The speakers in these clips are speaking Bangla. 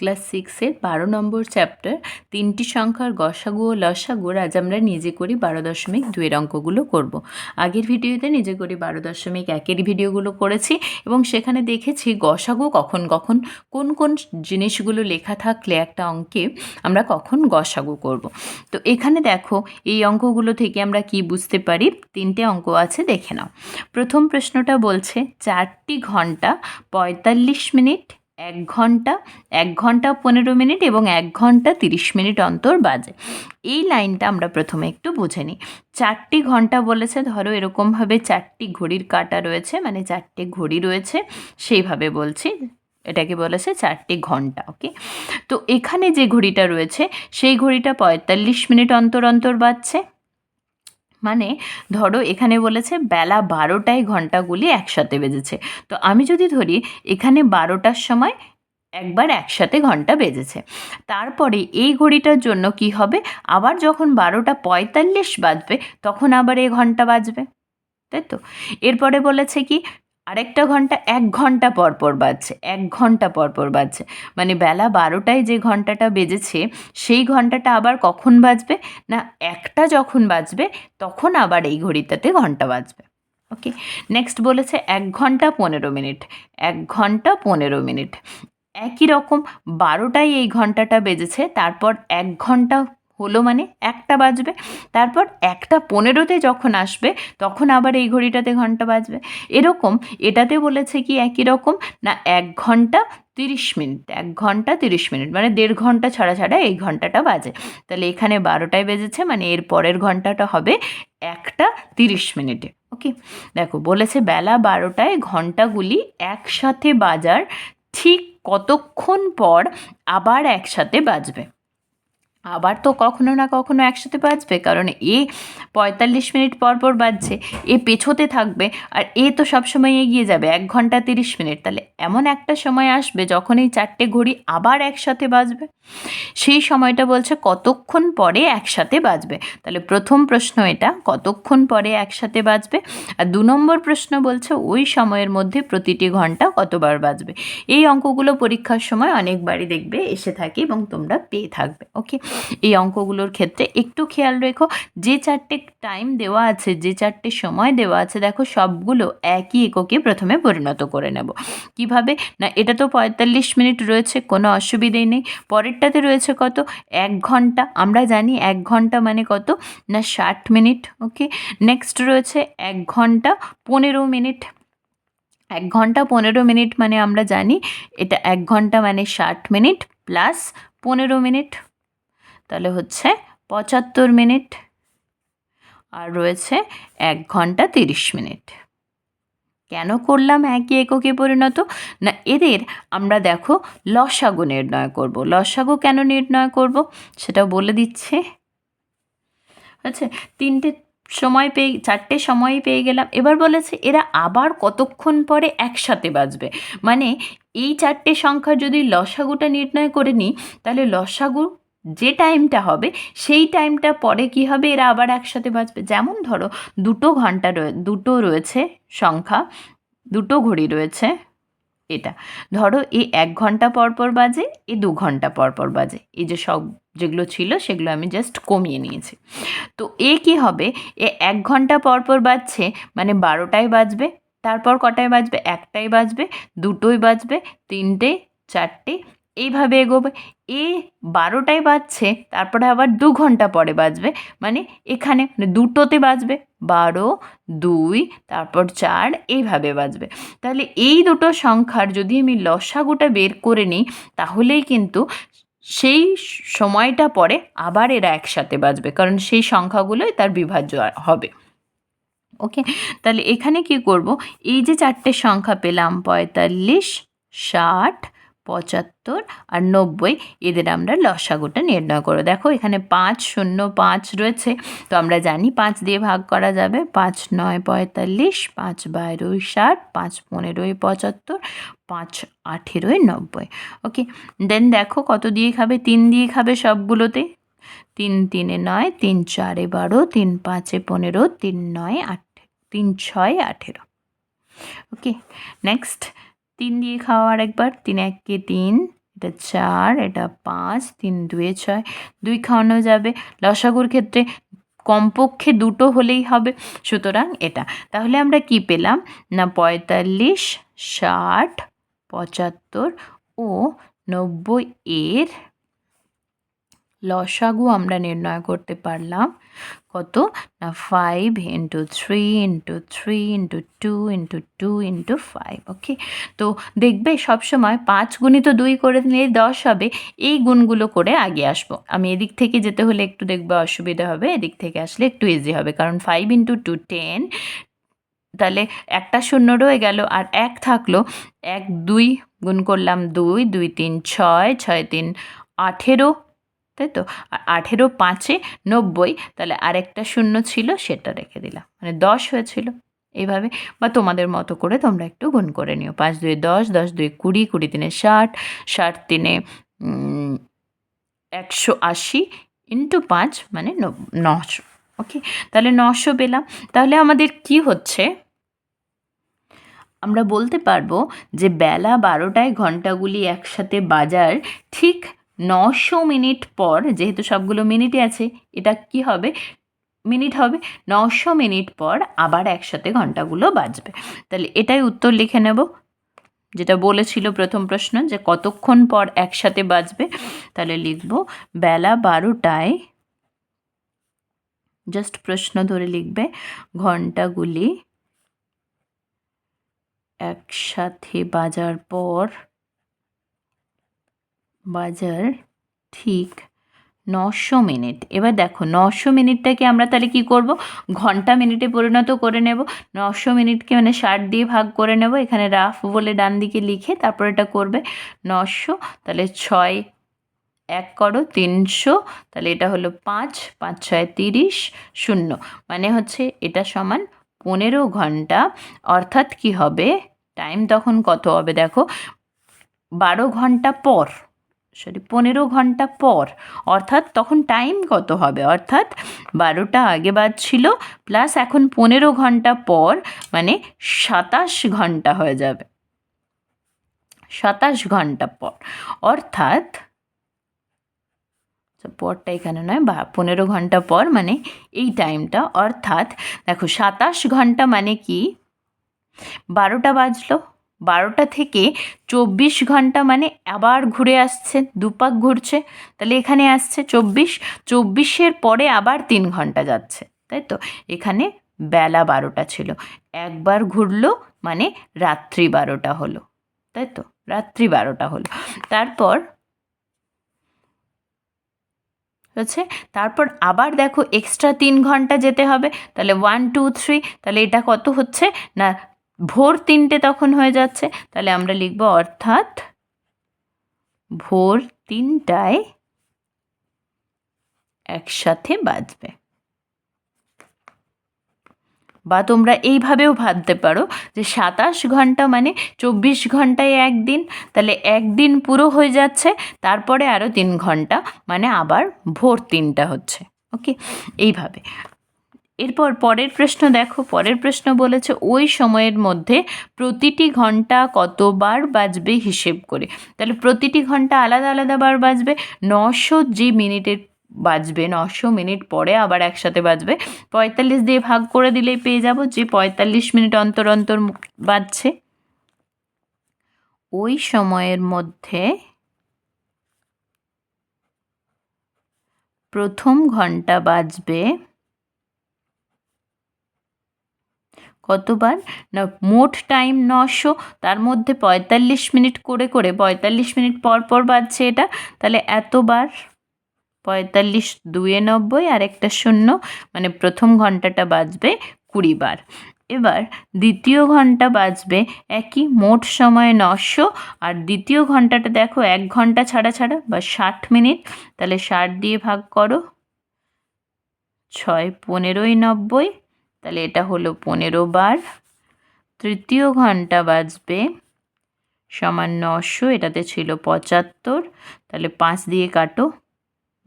ক্লাস সিক্সের বারো নম্বর চ্যাপ্টার তিনটি সংখ্যার গসাগু ও লসাগুর আজ আমরা নিজে করি বারো দশমিক দুয়ের অঙ্কগুলো করব। আগের ভিডিওতে নিজে করি বারো দশমিক একের ভিডিওগুলো করেছি এবং সেখানে দেখেছি গসাগু কখন কখন কোন কোন জিনিসগুলো লেখা থাকলে একটা অঙ্কে আমরা কখন গসাগু করব। তো এখানে দেখো এই অঙ্কগুলো থেকে আমরা কি বুঝতে পারি তিনটে অঙ্ক আছে, দেখে নাও প্রথম প্রশ্নটা বলছে, চারটি ঘণ্টা পঁয়তাল্লিশ মিনিট এক ঘণ্টা এক ঘণ্টা পনেরো মিনিট এবং এক ঘণ্টা তিরিশ মিনিট অন্তর বাজে। এই লাইনটা আমরা প্রথমে একটু বুঝে নিই। চারটি ঘণ্টা বলেছে, ধরো এরকমভাবে চারটি ঘড়ির কাটা রয়েছে মানে চারটে ঘড়ি রয়েছে, সেইভাবে বলছি। এটাকে বলেছে চারটি ঘণ্টা, ওকে? তো এখানে যে ঘড়িটা রয়েছে, সেই ঘড়িটা পঁয়তাল্লিশ মিনিট অন্তর অন্তর বাজছে। মানে ধরো এখানে বলেছে বেলা বারোটায় ঘন্টাগুলি একসাথে বেজেছে। তো আমি যদি ধরি এখানে বারোটার সময় একবার একসাথে ঘণ্টা বেজেছে। তারপরে এই ঘড়িটার জন্য কি হবে? আবার যখন বারোটা পঁয়তাল্লিশ বাজবে তখন আবার এই ঘণ্টা বাজবে। তাই তো এরপরে বলেছে কি আরেকটা ঘণ্টা, এক ঘণ্টা পর পর বাজছে, এক ঘণ্টা পর পর বাজছে। মানে বেলা বারোটায় যে ঘন্টাটা বেজেছে, সেই ঘন্টাটা আবার কখন বাজবে না একটা যখন বাজবে, তখন আবার এই ঘড়িটাতে ঘণ্টা বাজবে। ওকে নেক্সট বলেছে, এক ঘণ্টা পনেরো মিনিট, এক ঘণ্টা পনেরো মিনিট। একই রকম, বারোটায় এই ঘন্টাটা বেজেছে, তারপর এক ঘণ্টা হলো মানে একটা বাজবে। তারপর একটা পনেরোতে যখন আসবে, তখন আবার এই ঘড়িটাতে ঘণ্টা বাজবে। এরকম এটাতে বলেছে কি একই রকম? না, এক ঘণ্টা তিরিশ মিনিট, এক ঘণ্টা তিরিশ মিনিট মানে দেড় ঘণ্টা ছাড়া ছাড়া এই ঘন্টাটা বাজে। তাহলে এখানে বারোটায় বেজেছে মানে এর পরের ঘন্টাটা হবে একটা তিরিশ মিনিটে। ওকে? দেখো, বলেছে বেলা বারোটায় ঘন্টাগুলি একসাথে বাজার ঠিক কতক্ষণ পর আবার একসাথে বাজবে। আবার তো কখনো না কখনো একসাথে বাজবে, কারণ এ পঁয়তাল্লিশ মিনিট পর পর বাজছে, এ পেছোতে থাকবে আর এ তো সবসময় এগিয়ে যাবে, এক ঘণ্টা তিরিশ মিনিট। তাহলে এমন একটা সময় আসবে যখন এই চারটে ঘড়ি আবার একসাথে বাজবে? সেই সময়টা বলছে কতক্ষণ পরে একসাথে বাজবে? তাহলে প্রথম প্রশ্ন এটা, কতক্ষণ পরে একসাথে বাজবে? আর দু নম্বর প্রশ্ন বলছে ওই সময়ের মধ্যে প্রতিটি ঘণ্টা কতবার বাজবে? এই অঙ্কগুলো পরীক্ষার সময় অনেকবারই দেখবে, এসে থাকে এবং তোমরা পেয়ে থাকবে ওকে এই অঙ্কগুলোর ক্ষেত্রে একটু খেয়াল রেখো, যে চারটে টাইম দেওয়া আছে, যে চারটে সময় দেওয়া আছে, দেখো সবগুলো একই এককে প্রথমে পরিণত করে নেব। কীভাবে? না, এটা তো পঁয়তাল্লিশ মিনিট রয়েছে, কোনো অসুবিধেই নেই। পরেরটাতে রয়েছে কত? এক ঘণ্টা। আমরা জানি এক ঘণ্টা মানে কত? না, ষাট মিনিট, ওকে? নেক্সট রয়েছে এক ঘণ্টা পনেরো মিনিট। এক ঘণ্টা পনেরো মিনিট মানে আমরা জানি এটা এক ঘণ্টা মানে ষাট মিনিট প্লাস পনেরো মিনিট। তাহলে হচ্ছে পঁচাত্তর মিনিট। আর রয়েছে এক ঘণ্টা তিরিশ মিনিট। কেন করলাম একই এককে পরিণত? না, এদের আমরা দেখো লসাগু নির্ণয় করব। লসাগু কেন নির্ণয় করব? সেটা বলে দিচ্ছে। আচ্ছা তিনটে সময় পেয়ে, চারটে সময় পেয়ে গেলাম। এবার বলেছে এরা আবার কতক্ষণ পরে একসাথে বাজবে? মানে এই চারটে সংখ্যা যদি লসাগুটা নির্ণয় করে নিই, তাহলে লসাগু যে টাইমটা হবে, সেই টাইমটা পরে কি হবে? এরা আবার একসাথে বাঁচবে। যেমন ধরো, দুটো ঘণ্টা রয়ে, দুটো রয়েছে সংখ্যা, দুটো ঘড়ি রয়েছে এটা। ধরো, এ এক ঘণ্টা পর পর বাজে, এ দু ঘণ্টা পর পর বাজে। এই যে সব যেগুলো ছিল, সেগুলো আমি জাস্ট কমিয়ে নিয়েছি। তো এ কি হবে? এ এক ঘণ্টা পর পর বাজছে মানে বারোটায় বাজবে, তারপর কটায় বাজবে? একটাই বাজবে দুটোই বাজবে, তিনটে, চারটে এইভাবে এগোবে। এ বারোটায় বাজছে, তারপরে আবার দু ঘণ্টা পরে বাজবে। মানে এখানে মানে দুটোতে বাজবে, বারো, দুই, তারপর চার, এইভাবে বাজবে। তাহলে এই দুটো সংখ্যার যদি আমি লসাগুটা বের করে নিই, তাহলেই কিন্তু সেই সময়টা পরে আবার এরা একসাথে বাজবে, কারণ সেই সংখ্যাগুলোই তার বিভাজ্য হবে। ওকে? তাহলে এখানে কি করব? এই যে চারটে সংখ্যা পেলাম, পঁয়তাল্লিশ, ষাট পঁচাত্তর আর নব্বই, এদের আমরা লসাগুটা নির্ণয় করো। দেখো, এখানে পাঁচ শূন্য পাঁচ রয়েছে, তো আমরা জানি পাঁচ দিয়ে ভাগ করা যাবে। পাঁচ নয় পঁয়তাল্লিশ, পাঁচ বারোই ষাট, পাঁচ পনেরোই পঁচাত্তর, পাঁচ আঠেরোই নব্বই। ওকে, দেন দেখো কত দিয়ে খাবে? তিন দিয়ে খাবে সবগুলোতে। তিন তিনে নয়, তিন চারে বারো, তিন পাঁচে পনেরো, তিন নয় আট তিন ছয় আঠেরো। ওকে নেক্সট তিন দিয়ে খাওয়া আর একবার, তিন এককে তিন, এটা চার, এটা পাঁচ, তিন দুয়ে ছয়, দুই খাওয়ানো যাবে। লসাগুর ক্ষেত্রে কমপক্ষে দুটো হলেই হবে, সুতরাং এটা। তাহলে আমরা কি পেলাম? না পঁয়তাল্লিশ, ষাট, পঁচাত্তর ও নব্বই এর লসাগু আমরা নির্ণয় করতে পারলাম। কত? না five into three into three into two into two into five okay তো দেখবে সবসময় পাঁচ গুণিত দুই করে নিলে দশ হবে, এই গুণগুলো করে আগে আসব। আমি এদিক থেকে যেতে হলে একটু দেখবে অসুবিধা হবে, এদিক থেকে আসলে একটু ইজি হবে, কারণ ফাইভ ইন্টু টু টেন তাহলে একটা শূন্য রয়ে গেল আর এক থাকল, এক দুই গুণ করলাম দুই দুই তিন ছয় ছয় তিন আঠেরো তাই তো? আর আঠেরো পাঁচে নব্বই, তাহলে আরেকটা শূন্য ছিল, সেটা রেখে দিলাম। মানে দশ হয়েছিল। এইভাবে, বা তোমাদের মতো করে তোমরা একটু গুণ করে নিও। পাঁচ দুই দশ দশ দুই কুড়ি কুড়ি তিনে ষাট ষাট তিনে একশো আশি ইন্টু পাঁচ মানে নশো। ওকে? তাহলে নশো পেলাম। তাহলে আমাদের কি হচ্ছে? আমরা বলতে পারব যে বেলা বারোটায় ঘন্টাগুলি একসাথে বাজার ঠিক নশো মিনিট পর, যেহেতু সবগুলো মিনিটে আছে, এটা কি হবে? মিনিট হবে, নশো মিনিট পর আবার একসাথে ঘন্টাগুলো বাজবে। তাহলে এটাই উত্তর লিখে নেব। যেটা বলেছিল প্রথম প্রশ্ন, যে কতক্ষণ পর একসাথে বাজবে? তাহলে লিখব, বেলা বারোটায় জাস্ট প্রশ্ন ধরে লিখবে, ঘন্টাগুলি একসাথে বাজার পর বাজার ঠিক নশো মিনিট। এবার দেখো, নশো মিনিটটাকে আমরা তাহলে কি করব? ঘণ্টা মিনিটে পরিণত করে নেব। নশো মিনিটকে মানে ষাট দিয়ে ভাগ করে নেব। এখানে রাফ বলে ডান দিকে লিখে তারপর এটা করবে নশো। তাহলে ছয় এক করো, তিনশো। তাহলে এটা হলো পাঁচ পাঁচ ছয় তিরিশ, শূন্য। মানে হচ্ছে এটা সমান পনেরো ঘণ্টা। অর্থাৎ কি হবে? টাইম তখন কত হবে? দেখো, বারো ঘণ্টা পর সরি, পনেরো ঘণ্টা পর, অর্থাৎ তখন টাইম কত হবে? অর্থাৎ বারোটা আগে বাজছিল প্লাস এখন পনেরো ঘণ্টা পর মানে সাতাশ ঘণ্টা হয়ে যাবে। সাতাশ ঘণ্টা পর, অর্থাৎ পরটা এখানে নয়, বা পনেরো ঘণ্টা পর মানে এই টাইমটা অর্থাৎ দেখো সাতাশ ঘণ্টা মানে কি? বারোটা বাজলো। বারোটা থেকে চব্বিশ ঘণ্টা মানে আবার ঘুরে আসছে দুপাক ঘুরছে। তাহলে এখানে আসছে চব্বিশ, চব্বিশের পরে আবার তিন ঘণ্টা যাচ্ছে, তাই তো? এখানে বেলা বারোটা ছিল। একবার ঘুরলো মানে রাত্রি বারোটা হলো, তাই তো? রাত্রি বারোটা হলো। তারপর হচ্ছে, তারপর আবার দেখো এক্সট্রা তিন ঘণ্টা যেতে হবে। তাহলে ওয়ান টু থ্রি তাহলে এটা কত হচ্ছে? না ভোর তিনটে তখন হয়ে যাচ্ছে। তাহলে আমরা লিখব অর্থাৎ ভোর তিনটায় একসাথে বাজবে। বা তোমরা এইভাবেও ভাবতে পারো যে সাতাশ ঘণ্টা মানে চব্বিশ ঘন্টায় একদিন, তাহলে একদিন পুরো হয়ে যাচ্ছে, তারপরে আরও তিন ঘণ্টা মানে আবার ভোর তিনটা হচ্ছে। ওকে? এইভাবে। এরপর পরের প্রশ্ন দেখো। পরের প্রশ্ন বলেছে, ওই সময়ের মধ্যে প্রতিটি ঘণ্টা কতবার বাজবে হিসেব করে? তাহলে প্রতিটি ঘণ্টা আলাদা আলাদা বার বাজবে, নশো যে মিনিটের বাজবে, নশো মিনিট পরে আবার একসাথে বাজবে। পঁয়তাল্লিশ দিয়ে ভাগ করে দিলেই পেয়ে যাব, যে পঁয়তাল্লিশ মিনিট অন্তর অন্তর বাজছে। ওই সময়ের মধ্যে প্রথম ঘণ্টা বাজবে কতবার? না, মোট টাইম নশো, তার মধ্যে পঁয়তাল্লিশ মিনিট করে করে, পঁয়তাল্লিশ মিনিট পর পর বাজছে এটা, তাহলে এতবার? পঁয়তাল্লিশ, দুয়ে নব্বই আর একটা শূন্য মানে প্রথম ঘন্টাটা বাজবে কুড়ি বার। এবার দ্বিতীয় ঘণ্টা বাজবে একই, মোট সময় নশো, আর দ্বিতীয় ঘন্টাটা দেখো এক ঘণ্টা ছাড়া ছাড়া, বা ষাট মিনিট, তাহলে ষাট দিয়ে ভাগ করো, ছয়, পনেরোই, নব্বই তাহলে এটা হলো পনেরো বার। তৃতীয় ঘণ্টা বাজবে। সমান নশো, এটাতে ছিল পঁচাত্তর। তাহলে পাঁচ দিয়ে কাটো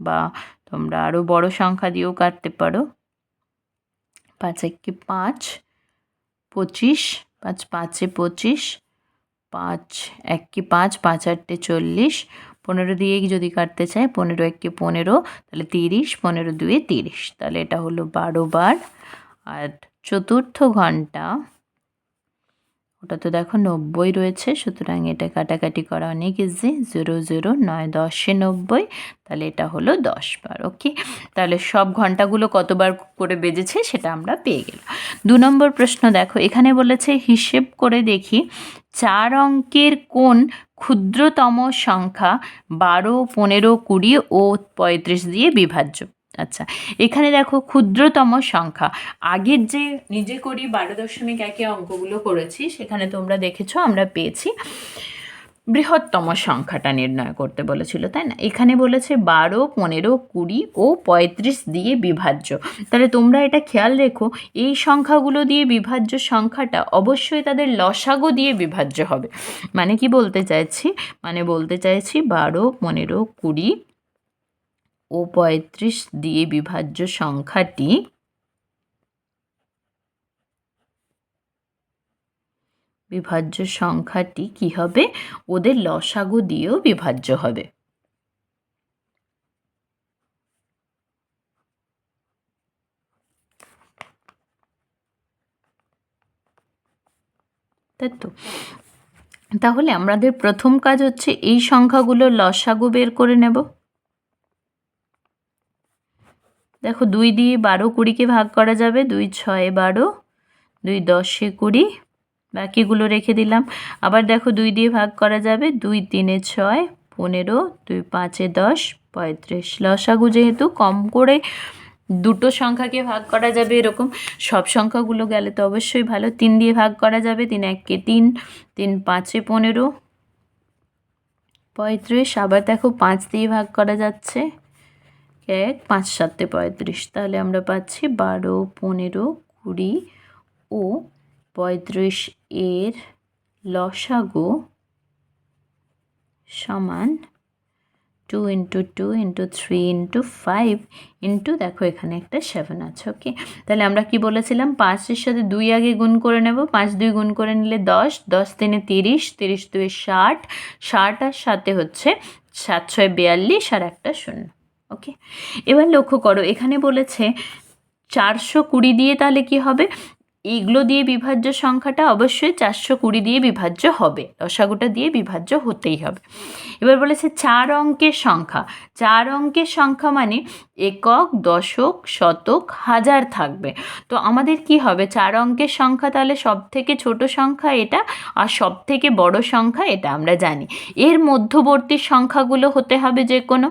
বা তোমরা আরও বড় সংখ্যা দিয়েও কাটতে পারো। পাঁচ একে পাঁচ, পঁচিশ, পাঁচ পাঁচে পঁচিশ, পাঁচ এক পাঁচ পাঁচ আটটে চল্লিশ। পনেরো দিয়ে যদি কাটতে চাই পনেরো এককে পনেরো, তাহলে তিরিশ, পনেরো দুয়ে তিরিশ। তাহলে এটা হলো বারো বার। আর চতুর্থ ঘণ্টা, ওটা তো দেখো নব্বই রয়েছে, সুতরাং এটা কাটাকাটি করা অনেক ইজি জিরো জিরো নয়, দশে নব্বই, তাহলে এটা হলো দশ বার ওকে তাহলে সব ঘন্টাগুলো কতবার করে বেজেছে সেটা আমরা পেয়ে গেলাম। দু নম্বর প্রশ্ন দেখো, এখানে বলেছে, হিসেব করে দেখি, চার অঙ্কের কোন ক্ষুদ্রতম সংখ্যা বারো, পনেরো, কুড়ি ও পঁয়ত্রিশ দিয়ে বিভাজ্য। আচ্ছা এখানে দেখো ক্ষুদ্রতম সংখ্যা। আগের যে নিজে করি বারো দশমিক একে অঙ্কগুলো করেছি, সেখানে তোমরা দেখেছ আমরা পেয়েছি বৃহত্তম সংখ্যাটা নির্ণয় করতে বলেছিল, তাই না? এখানে বলেছে বারো, পনেরো, কুড়ি ও পঁয়ত্রিশ দিয়ে বিভাজ্য। তাহলে তোমরা এটা খেয়াল রেখো, এই সংখ্যাগুলো দিয়ে বিভাজ্য সংখ্যাটা অবশ্যই তাদের লসাগু দিয়ে বিভাজ্য হবে। মানে কি বলতে চাইছি? মানে বলতে চাইছি বারো, পনেরো, কুড়ি ও পঁয়ত্রিশ দিয়ে বিভাজ্য সংখ্যাটি বিভাজ্য সংখ্যাটি কি হবে? ওদের লসাগু দিয়েও বিভাজ্য হবে। তাই তো? তাহলে আমাদের প্রথম কাজ হচ্ছে এই সংখ্যাগুলো লসাগু বের করে নেব। দেখো দুই দিয়ে বারো কুড়িকে ভাগ করা যাবে, দুই ছয় বারো, দুই দশে কুড়ি, বাকিগুলো রেখে দিলাম। আবার দেখো দুই দিয়ে ভাগ করা যাবে, দুই তিনে ছয়, পনেরো, দুই পাঁচে দশ, পঁয়ত্রিশ। লসাগু যেহেতু কম করে দুটো সংখ্যাকে ভাগ করা যাবে এরকম, সব সংখ্যাগুলো গেলে তো অবশ্যই ভালো। তিন দিয়ে ভাগ করা যাবে, তিন এককে তিন তিন পাঁচে পনেরো, পঁয়ত্রিশ। আবার দেখো পাঁচ দিয়ে ভাগ করা যাচ্ছে। এক, পাঁচ, সাতে পঁয়ত্রিশ। তাহলে আমরা পাচ্ছি বারো, পনেরো, কুড়ি ও পঁয়ত্রিশ এর লসাগু সমান two into two into three into five into দেখো এখানে একটা সেভেন আছে ওকে তাহলে আমরা কি বলেছিলাম? পাঁচের সাথে দুই আগে গুণ করে নেব। পাঁচ দুই গুণ করে নিলে দশ দশ তিনে তিরিশ তিরিশ দুই ষাট ষাট আর সাথে হচ্ছে সাত ছয় বিয়াল্লিশ আর একটা শূন্য। ওকে এবার লক্ষ্য করো, এখানে বলেছে চারশো কুড়ি দিয়ে তাহলে কি হবে? এইগুলো দিয়ে বিভাজ্য সংখ্যাটা অবশ্যই চারশো কুড়ি দিয়ে বিভাজ্য হবে। লসাগুটা দিয়ে বিভাজ্য হতেই হবে। এবার বলেছে চার অঙ্কের সংখ্যা। চার অঙ্কের সংখ্যা মানে একক, দশক, শতক, হাজার থাকবে। তো আমাদের কি হবে? চার অঙ্কের সংখ্যা তাহলে সব থেকে ছোট সংখ্যা এটা আর সব থেকে বড় সংখ্যা এটা আমরা জানি। এর মধ্যবর্তী সংখ্যাগুলো হতে হবে যে কোনো।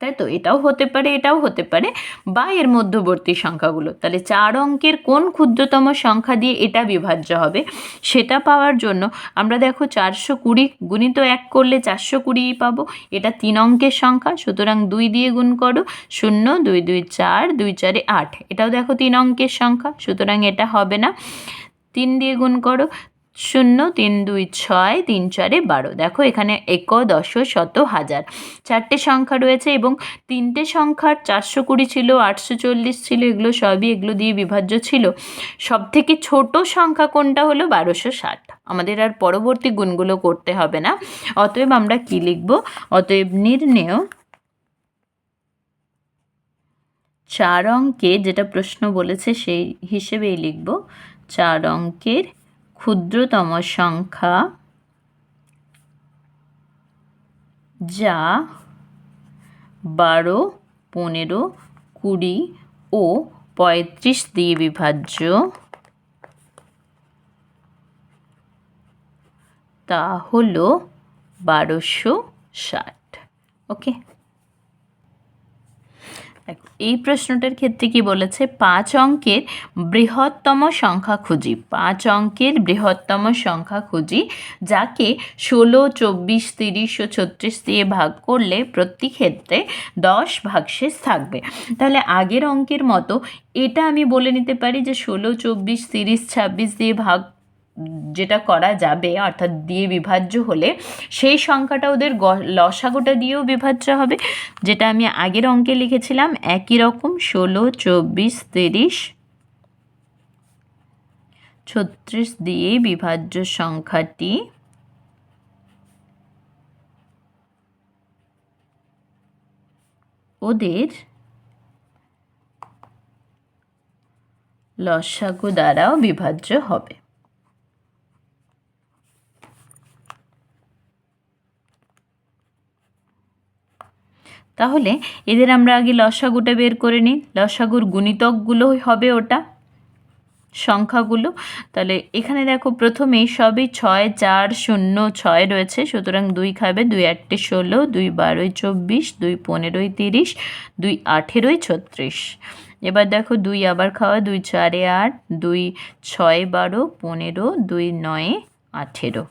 তাই তো? এটাও হতে পারে, এটাও হতে পারে। বা এর মধ্যবর্তী সংখ্যাগুলো। তাহলে চার অঙ্কের কোন ক্ষুদ্রতম সংখ্যা দিয়ে এটা বিভাজ্য হবে? সেটা পাওয়ার জন্য আমরা দেখো চারশো কুড়ি গুণিত এক করলে চারশো কুড়িই পাবো। এটা তিন অঙ্কের সংখ্যা, সুতরাং দুই দিয়ে গুণ করো। শূন্য, দুই দুই, চার, দুই, চারে আট। এটাও দেখো তিন অঙ্কের সংখ্যা, সুতরাং এটা হবে না। তিন দিয়ে গুণ করো। শূন্য, তিন, দুই, ছয়, তিন, চারে বারো। দেখো, এখানে এক দশ শত হাজার। চারটে সংখ্যা রয়েছে এবং তিনটে সংখ্যার চারশো কুড়ি ছিল, আটশো চল্লিশ ছিল, এগুলো সবই এগুলো দিয়ে বিভাজ্য ছিল। সব থেকে ছোট সংখ্যা কোনটা হলো? বারোশো ষাট। আমাদের আর পরবর্তী গুণগুলো করতে হবে না। অতএব আমরা কি লিখব? অতএব নির্ণেয় চার অঙ্কে যেটা প্রশ্ন বলেছে সেই হিসেবেই লিখব। চার অঙ্কের ক্ষুদ্রতম সংখ্যা যা বারো, পনেরো, কুড়ি ও পঁয়ত্রিশ দিয়ে বিভাজ্য। তা হলো বারোশো ষাট। ওকে? এই প্রশ্নটার ক্ষেত্রে কি বলেছে? পাঁচ অঙ্কের বৃহত্তম সংখ্যা খুঁজি। পাঁচ অঙ্কের বৃহত্তম সংখ্যা খুঁজি, যাকে ষোলো, চব্বিশ, তিরিশ ও ছত্রিশ দিয়ে ভাগ করলে প্রতি ক্ষেত্রে দশ ভাগশেষ থাকবে। তাহলে আগের অঙ্কের মতো এটা আমি বলে নিতে পারি যে ষোলো, চব্বিশ, তিরিশ, ছাব্বিশ দিয়ে ভাগ যেটা করা যাবে, অর্থাৎ দিয়ে বিভাজ্য হলে সেই সংখ্যাটা ওদের লসাগুটা দিয়েও বিভাজ্য হবে। যেটা আমি আগের অঙ্কে লিখেছিলাম, একই রকম ষোলো, চব্বিশ, তিরিশ, ছত্রিশ দিয়ে বিভাজ্য সংখ্যাটি ওদের লসাগু দ্বারাও বিভাজ্য হবে। তাহলে এদের আমরা আগে লসাগুটা বের করে নিই। লসাগুর গুণিতকগুলো হবে ওটা, সংখ্যাগুলো। তাহলে এখানে দেখো প্রথমেই সবই ছয়, চার, শূন্য, ছয় রয়েছে। সুতরাং দুই খাবে, দুই আটটে ষোলো, দুই বারোই চব্বিশ, দুই পনেরোই তিরিশ, দুই আঠেরোই ছত্রিশ। এবার দেখো দুই আবার খাওয়া, দুই চারে আট, দুই ছয় বারো, পনেরো, দুই নয়ে, আঠেরো।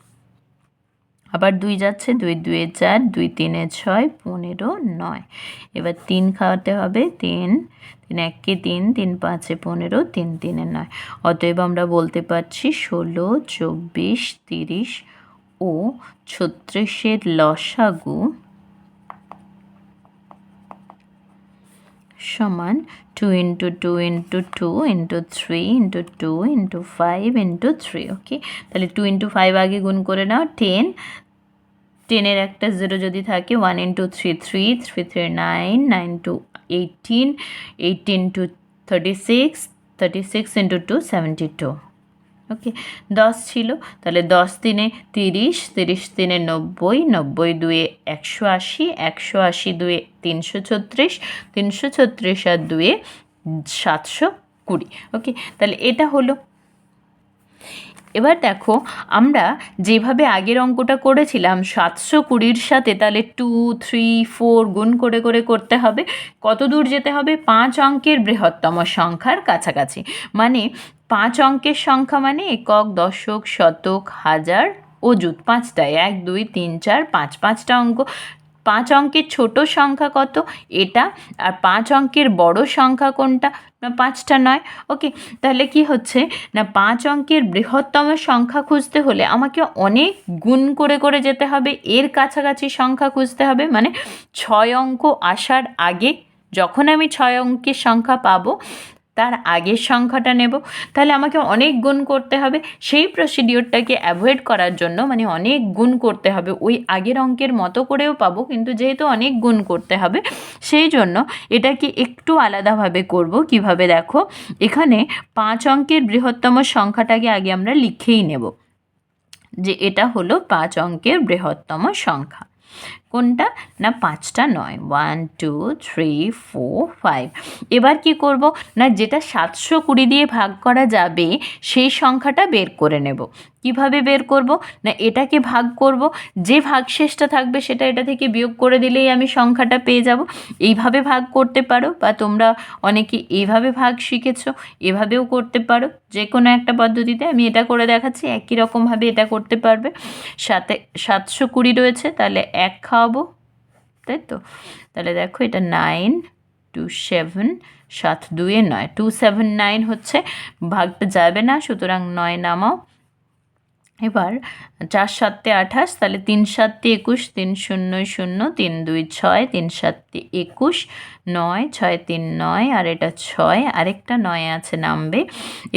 আবার দুই যাচ্ছে, দুই দুয়ে চার, দুই তিনে ছয়, পনেরো নয়। এবার তিন খাওয়াতে হবে, তিন তিন এককে তিন তিন পাঁচে পনেরো, তিন তিনে নয়। অতএব আমরা বলতে পারছি ষোলো, চব্বিশ, তিরিশ ও ছত্রিশের লসাগু সমান two into two into two into three into two into five into three okay তাহলে টু ইন্টু ফাইভ আগে গুণ করে নাও টেন টেনের একটা জিরো যদি থাকে one into three three three three nine nine two eighteen eighteen two thirty six thirty six into two seventy two okay দশ ছিল, তাহলে দশ দিনে তিরিশ তিরিশ দিনে নব্বই নব্বই দুয়ে একশো আশি একশো আশি দুয়ে তিনশো ছত্রিশ তিনশো ছত্রিশ আর দুয়ে সাতশো কুড়ি। ওকে তাহলে এটা হলো এবার দেখো, আমরা যেভাবে আগের অঙ্কটা করেছিলাম, সাতশো কুড়ির সাথে তাহলে টু থ্রি ফোর গুণ করে করে করতে হবে। কত দূর যেতে হবে? পাঁচ অঙ্কের বৃহত্তম সংখ্যার কাছাকাছি। মানে পাঁচ অঙ্কের সংখ্যা মানে একক, দশক, শতক, হাজার, অযুত পাঁচটায়। এক, দুই, তিন, চার, পাঁচ, পাঁচটা অঙ্ক। পাঁচ অঙ্কের ছোট সংখ্যা কত? এটা। আর পাঁচ অঙ্কের বড় সংখ্যা কোনটা? না, পাঁচটা নয়। ওকে, তাহলে কি হচ্ছে? না, পাঁচ অঙ্কের বৃহত্তম সংখ্যা খুঁজতে হলে আমাকে অনেক গুণ করে করে যেতে হবে। এর কাছাকাছি সংখ্যা খুঁজতে হবে। মানে ছয় অঙ্ক আসার আগে যখন আমি ছয় অঙ্কের সংখ্যা পাবো তার আগের সংখ্যাটা নেব। তাহলে আমাকে অনেক গুণ করতে হবে। সেই প্রসিডিওরটাকে অ্যাভয়েড করার জন্য মানে অনেক গুণ করতে হবে। ওই আগের অঙ্কের মতো করেও পাবো, কিন্তু যেহেতু অনেক গুণ করতে হবে, সেই জন্য এটাকে একটু আলাদাভাবে করব। কীভাবে দেখো? এখানে পাঁচ অঙ্কের বৃহত্তম সংখ্যাটাকে আগে আমরা লিখেই নেব। যে এটা হলো পাঁচ অঙ্কের বৃহত্তম সংখ্যা। কোনটা? না, পাঁচটা নয়। One two three four five এবার কি করব? না, যেটা সাতশো কুড়ি দিয়ে ভাগ করা যাবে, সেই সংখ্যাটা বের করে নেব। কীভাবে বের করব? না, এটাকে ভাগ করব। যে ভাগশেষটা থাকবে, সেটা এটা থেকে বিয়োগ করে দিলেই আমি সংখ্যাটা পেয়ে যাব। এইভাবে ভাগ করতে পারো, বা তোমরা অনেকে এইভাবে ভাগ শিখেছো, এভাবেও করতে পারো। যে কোনো একটা পদ্ধতিতে আমি এটা করে দেখাচ্ছি, একই রকমভাবে এটা করতে পারবে। সাথে সাতশো কুড়ি রয়েছে, তাহলে এক খাওয়াবো তাই তো? তাহলে দেখো এটা নাইন টু সেভেন সাত দুয়ে নয়। টু সেভেন নাইন হচ্ছে, ভাগটা যাবে না, সুতরাং নয় নামাও। এবার চার সাততে আঠাশ, তাহলে তিন সাতটি একুশ, তিন শূন্য শূন্য, তিন দুই ছয়, তিন সাতটি একুশ, নয় ছয় তিন নয়, আর এটা ছয়, আরেকটা নয় আছে নামবে।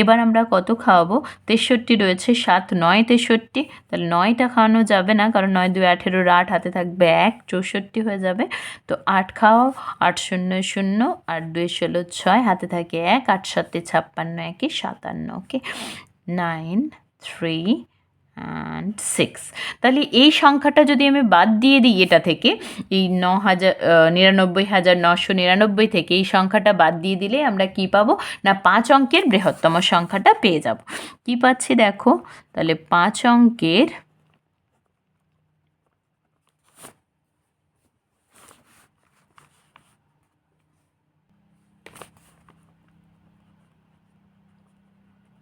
এবার আমরা কত খাওয়াবো? তেষট্টি রয়েছে, সাত নয় তেষট্টি, তাহলে নয়টা খাওয়ানো যাবে না, কারণ নয় দুই আঠেরোর আট হাতে থাকবে এক, চৌষট্টি হয়ে যাবে। তো আট খাওয়াও আট শূন্য শূন্য আট দুই ষোলো ছয় হাতে থাকে এক, আট সাতে ছাপ্পান্ন একে সাতান্ন, okay. Nine, three and six তাহলে এই সংখ্যাটা যদি আমি বাদ দিয়ে দিই এটা থেকে, এই ন হাজার নিরানব্বই হাজার নশো নিরানব্বই থেকে এই সংখ্যাটা বাদ দিয়ে দিলে আমরা কি পাবো? না, পাঁচ অঙ্কের বৃহত্তম সংখ্যাটা পেয়ে যাব। কি পাচ্ছি দেখো? তাহলে পাঁচ অঙ্কের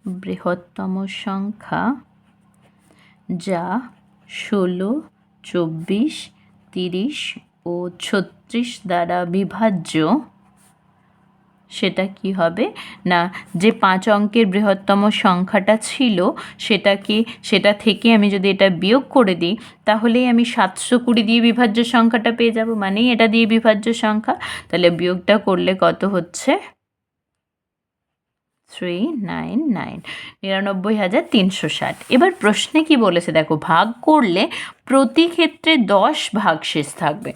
বৃহত্তম সংখ্যা যা ষোলো, চব্বিশ, তিরিশ ও ছত্রিশ দ্বারা বিভাজ্য। সেটা কি হবে? না, যে পাঁচ অঙ্কের বৃহত্তম সংখ্যাটা ছিল সেটাকে সেটা থেকে আমি যদি এটা বিয়োগ করে দিই, তাহলেই আমি সাতশো কুড়ি দিয়ে বিভাজ্য সংখ্যাটা পেয়ে যাব। মানেই এটা দিয়ে বিভাজ্য সংখ্যা। তাহলে বিয়োগটা করলে কত হচ্ছে? থ্রি নাইন নাইন নিরানব্বই হাজার তিনশো ষাট। এবার প্রশ্নে কি বলেছে? দেখো, ভাগ করলে প্রতি ক্ষেত্রে দশ ভাগশেষ থাকবে।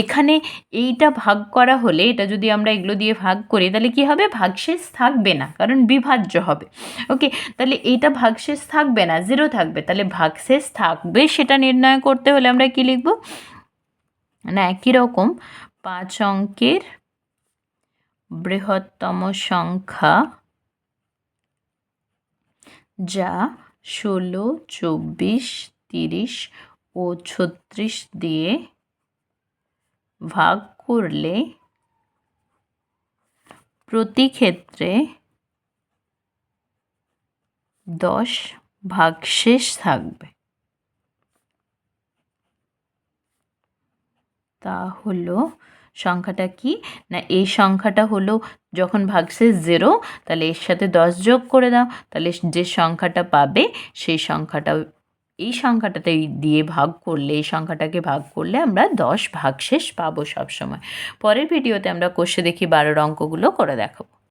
এখানে এইটা ভাগ করা হলে, এটা যদি আমরা এগুলো দিয়ে ভাগ করি, তাহলে কি হবে? ভাগশেষ থাকবে না, কারণ বিভাজ্য হবে। ওকে তাহলে এইটা ভাগশেষ থাকবে না জিরো থাকবে। তাহলে ভাগশেষ থাকবে সেটা নির্ণয় করতে হলে আমরা কি লিখব? না, একই রকম পাঁচ অঙ্কের বৃহত্তম সংখ্যা যা ষোলো, চব্বিশ, তিরিশ ও ছত্রিশ দিয়ে ভাগ করলে প্রতি ক্ষেত্রে দশ ভাগশেষ থাকবে। তা হলো সংখ্যাটা কি? না, এই সংখ্যাটা হলো যখন ভাগশেষ জিরো তাহলে এর সাথে দশ যোগ করে দাও। তাহলে যে সংখ্যাটা পাবে, সেই সংখ্যাটা এই সংখ্যাটাতে দিয়ে ভাগ করলে, এই সংখ্যাটাকে ভাগ করলে আমরা দশ ভাগশেষ পাবো সবসময়। পরের ভিডিওতে আমরা কষে দেখি বারোর অঙ্কগুলো করে দেখাবো।